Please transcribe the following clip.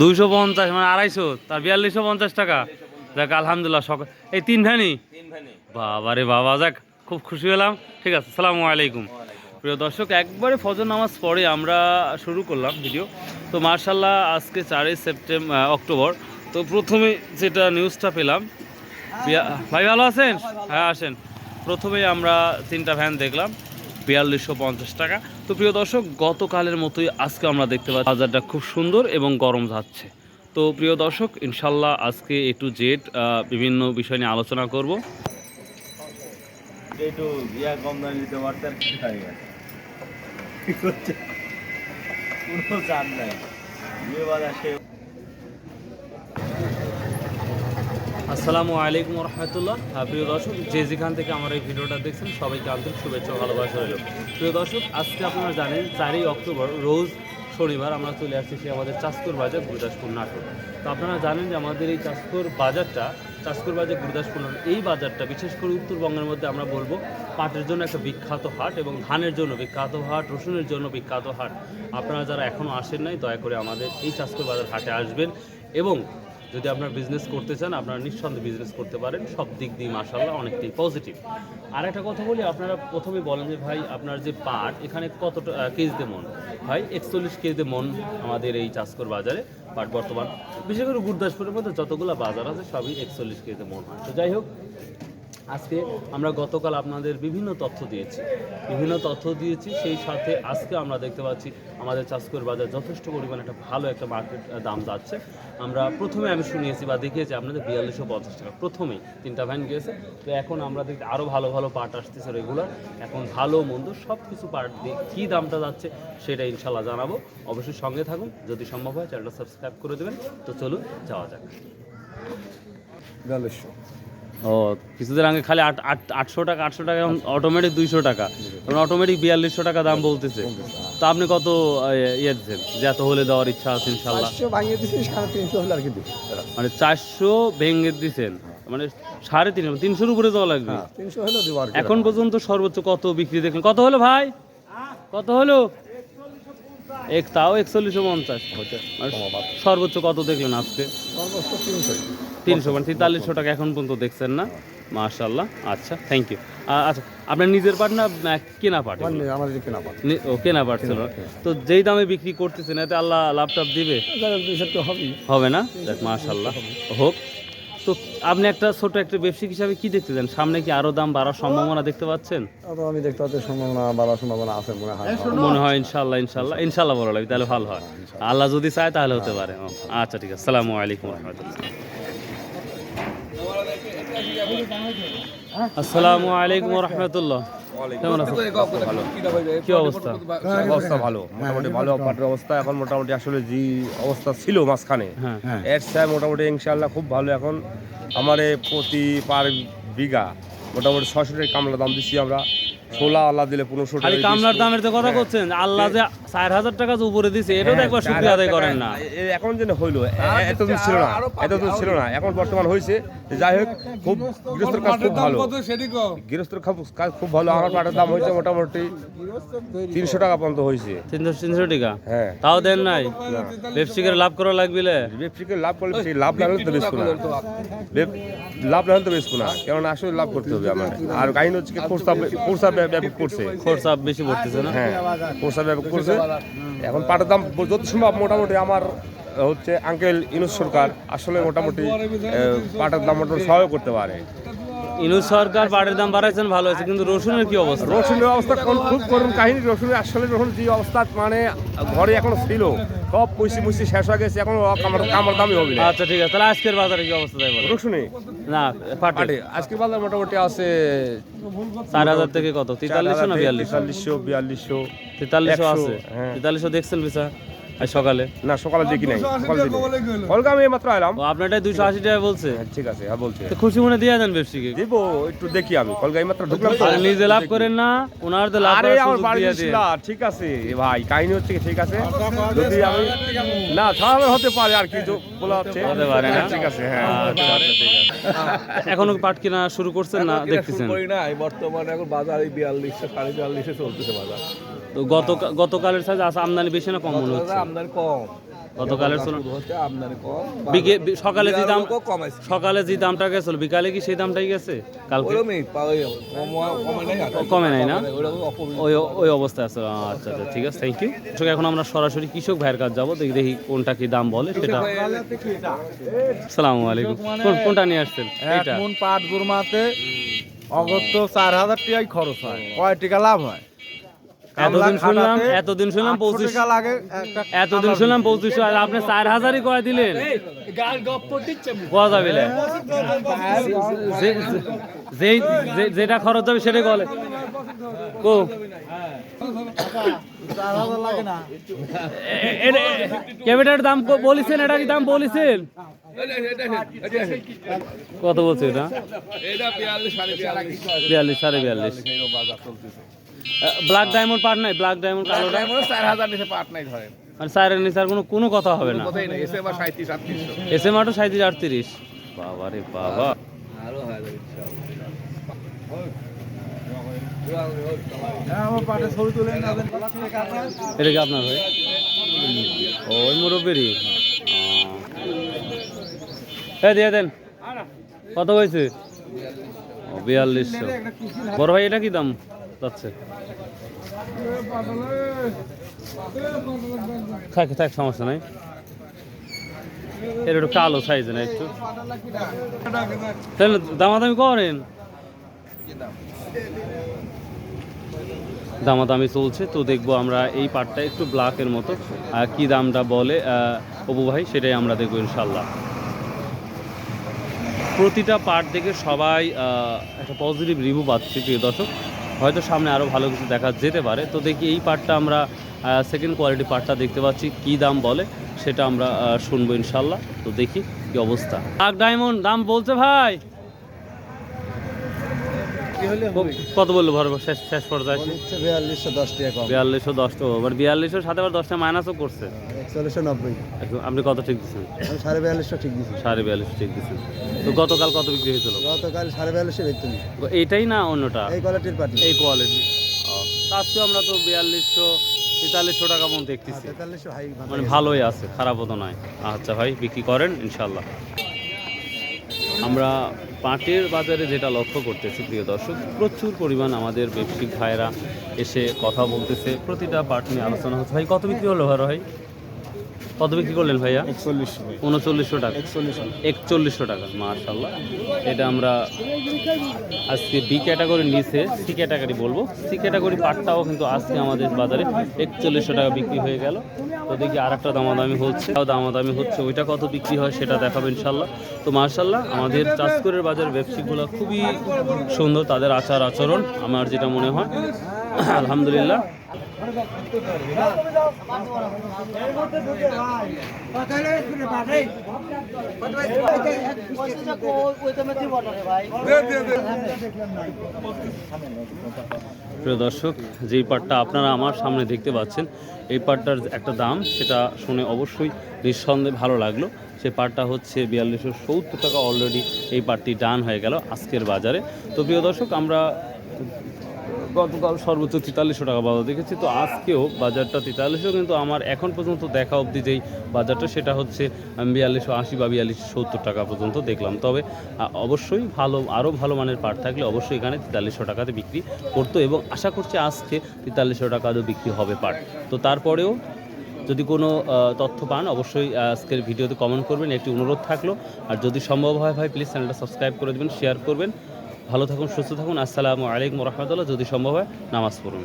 দুইশো পঞ্চাশ। মানে আড়াইশো। তার বিয়াল্লিশশো পঞ্চাশ টাকা। যাক আলহামদুলিল্লাহ সকাল এই তিন ভ্যানই বাবা রে বাবা যাক খুব খুশি হলাম। ঠিক আছে সালামু আলাইকুম। প্রিয় দর্শক একবারে ফজর নামাজ পরে আমরা শুরু করলাম ভিডিও। তো মার্শাল্লাহ আজকে চারই সেপ্টেম্বর অক্টোবর। তো প্রথমে যেটা নিউজটা পেলাম ভাই ভালো আছেন? হ্যাঁ আসেন। প্রথমেই আমরা তিনটা ভ্যান দেখলাম বিয়াল্লিশশো পঞ্চাশ টাকা। তো প্রিয় দর্শক, গতকালের মতোই আজকে আমরা দেখতে পাচ্ছি বাজারটা খুব সুন্দর এবং গরম যাচ্ছে। তো প্রিয় দর্শক, ইনশাল্লাহ আজকে এ টু জেড বিভিন্ন বিষয় নিয়ে আলোচনা করব। একটু আসসালামু আলাইকুম রহমতুল্লাহ। প্রিয় দর্শক, যে যেখান থেকে আমার এই ভিডিওটা দেখছেন, সবাইকে আন্তরিক শুভেচ্ছা ভালোবাসা রইল। প্রিয় দর্শক, আজকে আপনারা জানেন, চারই অক্টোবর, রোজ শনিবার আমরা চলে আসছি সে আমাদের চাষকর বাজার গুরুদাসপুর নাটক তো আপনারা জানেন যে আমাদের এই চাষকর বাজারটা চাষকর বাজার গুরুদাসপুর এই বাজারটা, বিশেষ করে উত্তরবঙ্গের মধ্যে আমরা বলব, পাটের জন্য একটা বিখ্যাত হাট এবং ধানের জন্য বিখ্যাত হাট, রসুনের জন্য বিখ্যাত হাট। আপনারা যারা এখনও আসেন নাই, দয়া করে আমাদের এই চাষকর বাজার হাটে আসবেন এবং যদি আপনার বিজনেস করতে চান, আপনারা নিঃসন্দেহে বিজনেস করতে পারেন। সব দিক দিয়ে মার্শাল্লাহ অনেকটাই পজিটিভ আর একটা কথা বলি, আপনারা প্রথমে বলেন যে, ভাই, আপনার যে পাট এখানে কতটা কেজিতে মন? ভাই, একচল্লিশ কেজিতে মন আমাদের এই চাষকর বাজারে পাট বর্তমান, বিশেষ করে গুরদাসপুরের মধ্যে যতগুলো বাজার আছে, সবই একচল্লিশ কেজিতে মন হয়। তো যাই হোক আজকে আমরা গতকাল আপনাদের বিভিন্ন তথ্য দিয়েছি। বিভিন্ন তথ্য দিয়েছি, সেই সাথে আজকে আমরা দেখতে পাচ্ছি আমাদের চাষকর বাজার যথেষ্ট পরিমাণে একটা ভালো একটা মার্কেট দাম যাচ্ছে। আমরা প্রথমে আমি শুনিয়েছি বা দেখিয়েছি আপনাদের বিয়াল্লিশশো পঞ্চাশ টাকা। প্রথমেই তিনটা ভ্যান গিয়েছে। তো এখন আমরা দেখতে আরও ভালো ভালো পার্ট আসতেছে রেগুলার এখন ভালো, মন্দ সব কিছু পার্ট দিয়ে কী দামটা যাচ্ছে সেটা ইনশাল্লাহ জানাব। অবশ্যই সঙ্গে থাকুন। যদি সম্ভব হয়, চ্যানেলটা সাবস্ক্রাইব করে দেবেন। তো চলুন, যাওয়া যাক। বিয়াল্লিশশো। ও কিছুদিন আগে খালি আট আট আটশো টাকা আটশো টাকা এখন অটোমেটিক দুইশো টাকা। এখন অটোমেটিক বিয়াল্লিশশো টাকা দাম বলতেছে। তা আপনি কত ইয়ে দিচ্ছেন? যে এত হলে দেওয়ার ইচ্ছা আছে ইনশাল্লাহ ভাঙিয়ে দিচ্ছি সাড়ে তিনশো হলে আর কি মানে চারশো ভেঙে দিচ্ছেন। মানে সাড়ে তিন তিনশোর উপরে দেওয়া লাগবে। হ্যাঁ হলেও দিব এখন পর্যন্ত সর্বোচ্চ কত বিক্রি দেখলেন? কত হলো ভাই? কত হলো? এক তাও একচল্লিশশো পঞ্চাশ। আর কমাবার সর্বোচ্চ কত দেখলেন আজকে? সর্বোচ্চ তিনশো। তিনশো মানে তেতাল্লিশশো টাকা এখন পর্যন্ত দেখছেন না? মাশাল্লাহ আচ্ছা থ্যাংক ইউ আচ্ছা আপনার নিজের পাট না কেনা পাট? মানে আমার কেনা পাত ও কেনা পাট ছিল। তো যেই দামে বিক্রি করতেছেন এতে আল্লাহ লাভ টাভ দিবে হবে না? দেখ মাশাল্লাহ হোক তো আপনি একটা ছোট একটা ব্যবসায়িক হিসাবে কি দেখতে চান? সামনে কি আরও দাম বাড়ার সম্ভাবনা দেখতে পাচ্ছেন? আমি দেখতে পাচ্ছি সম্ভাবনা বাড়ার সম্ভাবনা আছে মনে হয়। মনে হয় ইনশাল্লাহ ইনশাল্লাহ ইনশাল্লাহ বলা লাগবে তাহলে ভালো হয়। আল্লাহ যদি চায় তাহলে হতে পারে। আচ্ছা ঠিক আছে। সালামু আলাইকুম রহমতুল্লাহ। আসসালামু আলাইকুম রহমতুল্লাহ কি অবস্থা? অবস্থা ভালো মোটামুটি ভালো পাটের অবস্থা। এখন মোটামুটি আসলে যে অবস্থা ছিল মাঝখানে। হ্যাঁ। এর চেয়ে মোটামুটি ইনশাল্লাহ খুব ভালো এখন। আমার প্রতি পার বিঘা মোটামুটি ছশো টাকা কামলা দাম দিচ্ছি আমরা। ছোলা আল্লাহ দিলে পনেরোশো খালি কামলার দামের তো কথা করছেন। আল্লাহ যে চার হাজার টাকা যে উপরে দিছে এটাও তো একবার শুক্রিয়া আদায় করেন না। এখন যেন হইল এতদিন ছিল না এতদিন ছিল না। এখন বর্তমান হয়েছে যাই হোক খুব গৃহস্থর কাজ খুব ভালো। গৃহস্থর কাজ- খুব ভালো আমার পাটের দাম হয়েছে মোটামুটি তিনশো টাকা পর্যন্ত হয়েছে তিনশো তিনশো টাকা? হ্যাঁ। তাও দেন নাই? ব্যবসায়িকের লাভ করা লাগবে ব্যবসায়ীকে লাভ করলে সেই লাভ না হলে তো বেচবো না লাভ না হলে তো বেচবো না কেননা আসলে লাভ করতে হবে আমার আর কাহিনী হচ্ছে কি খোরসা খোরসা ব্যাপক করছে। খরচা বেশি পড়তেছে না? হ্যাঁ খরচা ব্যাপক করছে। এখন পাটের দাম যত সম্ভব মোটামুটি আমার হচ্ছে আঙ্কেল ইনুস সরকার আসলে মোটামুটি পাটের দাম মোটামুটি সহায় করতে পারে। ইনুজ সরকার পাটের দাম বাড়াইছেন ভালো হয়েছে কিন্তু রসুনের কি অবস্থা? রসুনের অবস্থা কোন- খুব করুন কাহিনী রসুনের আসলে রসুন যে অবস্থা মানে ঘরে এখনও ছিল সব পুষি মুসি শেষ হয়ে গেছে এখন কামার দামই হবে আচ্ছা ঠিক আছে তাহলে আজকের বাজারে কি অবস্থা তাই বলো? রসুনে? না পাটে। পাটে। আজকে বাজার মোটামুটি আছে চার হাজার থেকে কত? তেতাল্লিশশো না বিয়াল্লিশশো? তেতাল্লিশশো বিয়াল্লিশশো তেতাল্লিশশো আছে। হ্যাঁ। তেতাল্লিশশো দেখছেন বিসা আজ সকালে? না সকালে দেখি নাই সকালে দেখি কলকা আমি মাত্র এলাম আপনারটাই দুশো আশি টাকা বলছে? হ্যাঁ, ঠিক আছে হ্যাঁ বলছে। তো খুশি মনে দিয়ে দেন ব্যবসায়ীকে। দিব একটু দেখি আমি। কলকা মাত্র ঢুকলাম আর নিজে লাভ করেন না ওনার তো লাভ আরে আমার বাড়ি ঠিক আছে। ভাই কাহিনী হচ্ছে ঠিক আছে? যদি আমি না হতে পারে আর কি বলা হচ্ছে। হতে পারে না? ঠিক আছে হ্যাঁ। আচ্ছা, আচ্ছা। এখনও পাট কিনা শুরু করছেন না দেখতেছেন? করি না বর্তমানে এখন বাজার বিয়াল্লিশশো সাড়ে বিয়াল্লিশে চলতেছে বাজার। তো গত গতকালের সাথে আমদানি বেশি না কম মনে হচ্ছে? আমদানি কম। গতকালের আমদানি কম। বিকে- সকালে যে দাম সকালে যে দামটা গেছিল বিকালে কি সেই দামটাই গেছে? কালকে কম- কমে নাই আর। কমে নাই না? ওই ওই অবস্থায় আছে। আচ্ছা আচ্ছা ঠিক আছে থ্যাংক ইউ এখন আমরা সরাসরি কৃষক ভাইয়ের কাছে যাব। দেখি দেখি কোনটা কি দাম বলে সেটা সালামু আলাইকুম। কোন- কোনটা নিয়ে আসছেন? এইটা। মন পাট গুরমাতে অগত্য চার হাজার টাকাই খরচ হয়। কয় টাকা লাভ হয়? এতদিন শুনলাম এতদিন শুনলাম পঁচিশ টাকা লাগে একটা এতদিন শুনলাম পঁচিশশো আর আপনি চার হাজারই কয় দিলেন? কোয়া যাবে যেটা খরচ হবে সেটাই বলে। কো? ক্যামেরার দাম ক- বলেছেন? এটা কি দাম বলেছেন? কত বলছে এটা? এটা বিয়াল্লিশ, সাড়ে বিয়াল্লিশ। ব্ল্যাক ডায়মন্ড পার্ট নাই ব্ল্যাক ডায়মন্ড কালোটা এমনও চার হাজার নিচে পাট নাই ধরেন। মানে স্যারের নিচে আর কোনো কোনো কথা হবে না। কোথায় নেই, এসে আবার সাঁইত্রিশ, আটত্রিশশো। এস এম আটো সাঁত্রিশ আটত্রিশ। বাবা রে বাবা। আরও হয়ে। হ্যাঁ, এটা কি আপনার ভাই? ওই মুরব্বেরই। হ্যাঁ দিয়ে দেন। কত হয়েছে বিয়াল্লিশশো। বড় ভাই এটা কি দাম? থাক থাক, সমস্যা নাই। এর একটু কালো সাইজ না একটু। তাহলে দামাদামি করেন। দামাদামি চলছে, তো দেখব আমরা এই পাটটা একটু ব্ল্যাকের মতো। কি দামটা বলে অপু ভাই, সেটাই আমরা দেখব ইনশাল্লাহ প্রতিটা পার্ট দেখে সবাই একটা পজিটিভ রিভিউ পাচ্ছি, প্রিয় দর্শক। হয়তো সামনে আরও ভালো কিছু দেখা যেতে পারে। তো দেখি এই পার্টটা আমরা সেকেন্ড কোয়ালিটি পার্টটা দেখতে পাচ্ছি, কি দাম বলে সেটা আমরা শুনব ইনশাল্লাহ। তো দেখি কি অবস্থা। ব্ল্যাক ডায়মন্ড দাম বলছে ভাই। কত বলল ভর শেষ শেষ পর্যায়ে বিয়াল্লিশশো দশ টাকা বিয়াল্লিশশো দশ টাকা বিয়াল্লিশশো সাথে আবার দশটা মাইনাসও করছে। একচল্লিশশো নব্বই। আপনি কত ঠিক দিচ্ছেন সাড়ে বিয়াল্লিশশো ঠিক সাড়ে বিয়াল্লিশ ঠিক দিচ্ছেন তো গতকাল কত বিক্রি হয়েছিল? গতকাল সাড়ে বিয়াল্লিশে বেচতে নিই এইটাই না অন্যটা? এই কোয়ালিটির পাটি এই কোয়ালিটি আজকে আমরা তো বিয়াল্লিশশো তেতাল্লিশশো টাকা মতো দেখতেছি মানে ভালোই আছে খারাপও তো নয়। আচ্ছা ভাই বিক্রি করেন ইনশাল্লাহ আমরা পাটের বাজারে যেটা লক্ষ্য করতেছি, প্রিয় দর্শক, প্রচুর পরিমাণ আমাদের ব্যবসায়িক ভাইয়েরা এসে কথা বলতেছে। প্রতিটা পাট নিয়ে আলোচনা হচ্ছে। ভাই, কত বিক্রি হলো ভাই ভাই? কত বিক্রি করলেন ভাইয়া? একচল্লিশশো উনচল্লিশশো টাকা। একচল্লিশশো। টাকা মার্শাল্লাহ এটা আমরা আজকে বি ক্যাটাগরি নিচে সি ক্যাটাগরি বলব। সি ক্যাটাগরি পাটটাও কিন্তু আজকে আমাদের বাজারে একচল্লিশশো টাকা বিক্রি হয়ে গেল। তো দেখি আর একটা দামাদামি হচ্ছে। দামাদামি হচ্ছে ওইটা কত বিক্রি হয় সেটা দেখাবো ইনশাল্লাহ তো মার্শাল্লাহ আমাদের চাষকরের বাজার ব্যবসায়িকগুলো খুবই সুন্দর তাদের আচার আচরণ আমার যেটা মনে হয়। আলহামদুলিল্লাহ। প্রিয় দর্শক, যেই পাটটা আপনারা আমার সামনে দেখতে পাচ্ছেন, এই পাটটার একটা দাম, সেটা শুনে অবশ্যই নিঃসন্দেহে ভালো লাগল। সেই পাটটা হচ্ছে বিয়াল্লিশশো সত্তর টাকা অলরেডি এই পাটটি ডান হয়ে গেল আজকের বাজারে। তো প্রিয় দর্শক, আমরা গতকাল সর্বোচ্চ তেতাল্লিশশো টাকা বাজার দেখেছি। তো আজকেও বাজারটা তেতাল্লিশশো, কিন্তু আমার এখন পর্যন্ত দেখা অবধি যেই বাজারটা, সেটা হচ্ছে বিয়াল্লিশশো আশি বা বিয়াল্লিশশো সত্তর টাকা পর্যন্ত দেখলাম। তবে অবশ্যই ভালো, আরও ভালো মানের পাট থাকলে অবশ্যই এখানে তেতাল্লিশশো টাকাতে বিক্রি করতো এবং আশা করছি আজকে তেতাল্লিশশো টাকাতেও বিক্রি হবে পাট। তো তারপরেও যদি কোনো তথ্য পান, অবশ্যই আজকের ভিডিওতে কমেন্ট করবেন। একটি অনুরোধ থাকল। আর যদি সম্ভব হয় ভাই প্লিজ চ্যানেলটা সাবস্ক্রাইব করে দেবেন শেয়ার করবেন। ভালো থাকুন সুস্থ থাকুন। আসসালামু আলাইকুম রহমতুল্লাহ। যদি সম্ভব হয় নামাজ পড়ুন।